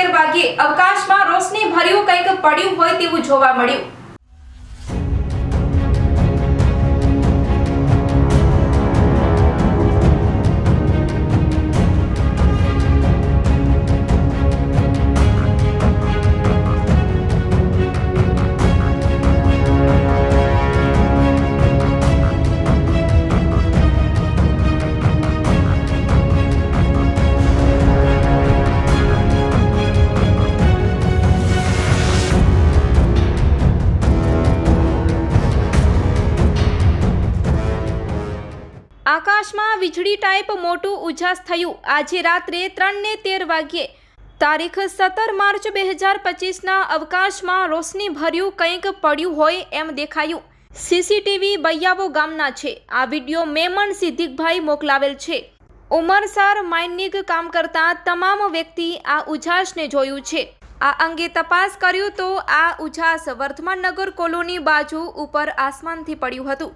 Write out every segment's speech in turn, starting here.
તેર વાગ્યે અવકાશમાં રોશની ભર્યું કંઈક પડ્યું હોય તેવું જોવા મળ્યું. આકાશમાં વીજળી ટાઈપ મોટું ઉજાસ થયું. આજે રાત્રે ત્રણને તેર વાગ્યે. તારીખ સત્તર માર્ચ બે હજાર પચીસના અવકાશમાં રોશની ભર્યું કંઈક પડ્યું હોય એમ દેખાયું. સીસીટીવી બૈયાવો ગામના છે. આ વીડિયો મેમણ સિદ્દીકભાઈ મોકલાવેલ છે. ઉમરસાર માઇનિંગ કામ કરતા તમામ વ્યક્તિ આ ઉજાસને જોયું છે. આ અંગે તપાસ કર્યું તો આ ઉજાસ વર્ધમાનનગર કોલોની બાજુ ઉપર આસમાનથી પડ્યું હતું.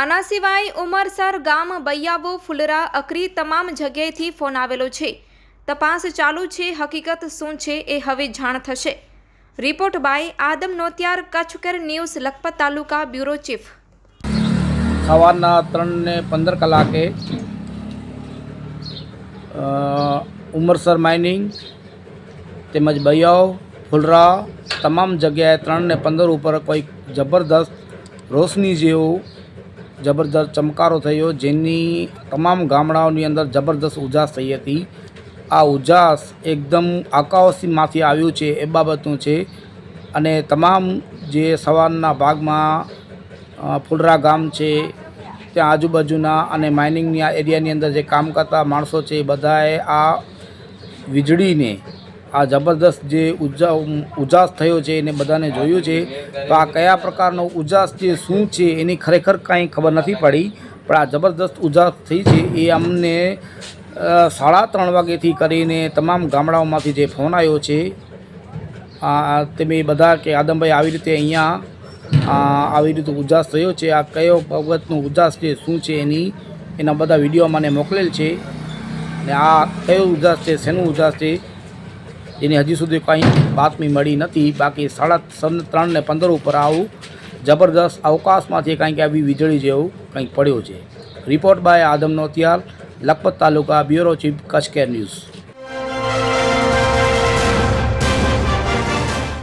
આના સિવાય ઉમરસર ગામ બૈયાવો ફુલરા અકરી તમામ જગ્યાએથી ફોન આવેલો છે. તપાસ ચાલુ છે, હકીકત શું છે એ હવે જાણ થશે. Report by Adam Notiyar, Kutchkar news, Lakhpat taluka bureau chief. સવારના ત્રણ ને પંદર કલાકે ઉમરસર માઇનિંગ તેમજ બૈયાવ, ફુલરા, તમામ જગ્યાએ ત્રણ ને પંદર ઉપર કોઈ જબરદસ્ત રોશની જેવું જબરદસ્ત ચમકારો થયો, જેની તમામ ગામડાઓની અંદર જબરદસ્ત ઉજાસ થઈ હતી. આ ઉજાસ એકદમ આકાશમાંથી આવ્યું છે, એ બાબતનું છે. અને તમામ જે સવારના ભાગમાં ફુલરા ગામ છે, ત્યાં આજુબાજુના અને માઇનિંગની આ એરિયાની અંદર જે કામ કરતા માણસો છે, એ બધાએ આ વીજળીને આ જબરદસ્ત જે ઉજા, ઉજાસ થયો છે, એને બધાને જોયું છે, તો આ કયા પ્રકારનો ઉજાસ જે શું છે, એની ખરેખર કાંઈ ખબર નથી પડી, પણ આ જબરદસ્ત ઉજાસ થઈ છે, એ અમને સાડા ત્રણ વાગ્યાથી કરીને તમામ ગામડાઓમાંથી જે ફોન આવ્યો છે તમે બધા કે આદમભાઈ આવી રીતે અહીંયા આવી રીતે ઉજાસ થયો છે, આ કયો બાબતનો ઉજાસ છે, શું છે એની, એના બધા વીડિયો મને મોકલેલ છે, ને આ કયો ઉજાસ છે, શેનું ઉજાસ છે એની હજી સુધી કંઈ બાતમી મળી નથી. બાકી સાડા ત્રણ ને પંદર ઉપર આવું જબરદસ્ત અવકાશમાંથી કંઈક આવી વીજળી જેવું કંઈક પડ્યું છે. Report by Adam Notiyal Lakhpat taluka bureau chief care news.